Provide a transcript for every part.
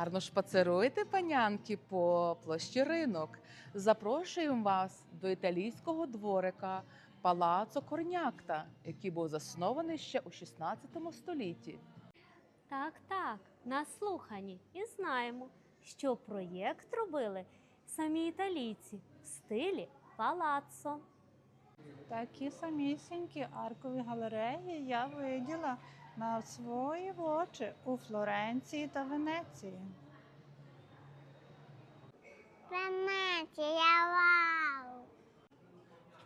Гарно шпацируйте, панянки, по площі ринок. Запрошуємо вас до італійського дворика Палацо Корнякта, який був заснований ще у 16 столітті. Так, так, наслухані і знаємо, що проєкт робили самі італійці в стилі палаццо. Такі самісінькі аркові галереї я виділа на свої очі у Флоренції та Венеції. Венеція, вау!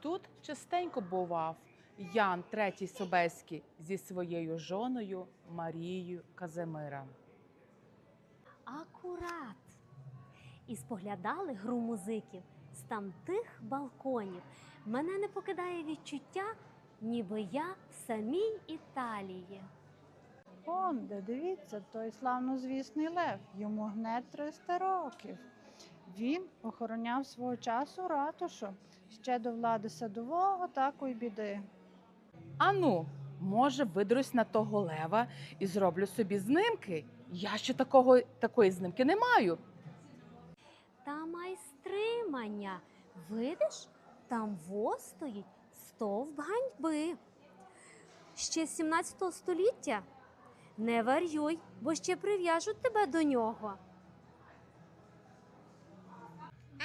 Тут частенько бував Ян III Собеський зі своєю жоною Марією Казимира. Акурат. І споглядали гру музиків з тамтих балконів. Мене не покидає відчуття, ніби я в самій Італії. Он, де дивіться, той славнозвісний лев, йому гнет 300 років. Він охороняв свого часу ратушу ще до влади садового такої біди. Ану, може, видрусь на того лева і зроблю собі знимки. Я ще такого, такої знимки не маю. Та майстримання. Видиш, там во стоїть стовп ганьби. Ще з 17 століття. Не варюй, бо ще прив'яжуть тебе до нього.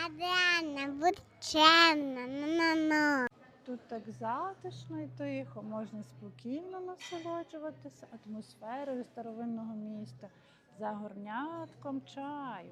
Адріана, будь чемна, ну-ну-ну. Тут так затишно і тихо, можна спокійно насолоджуватися атмосферою старовинного міста за горнятком чаю.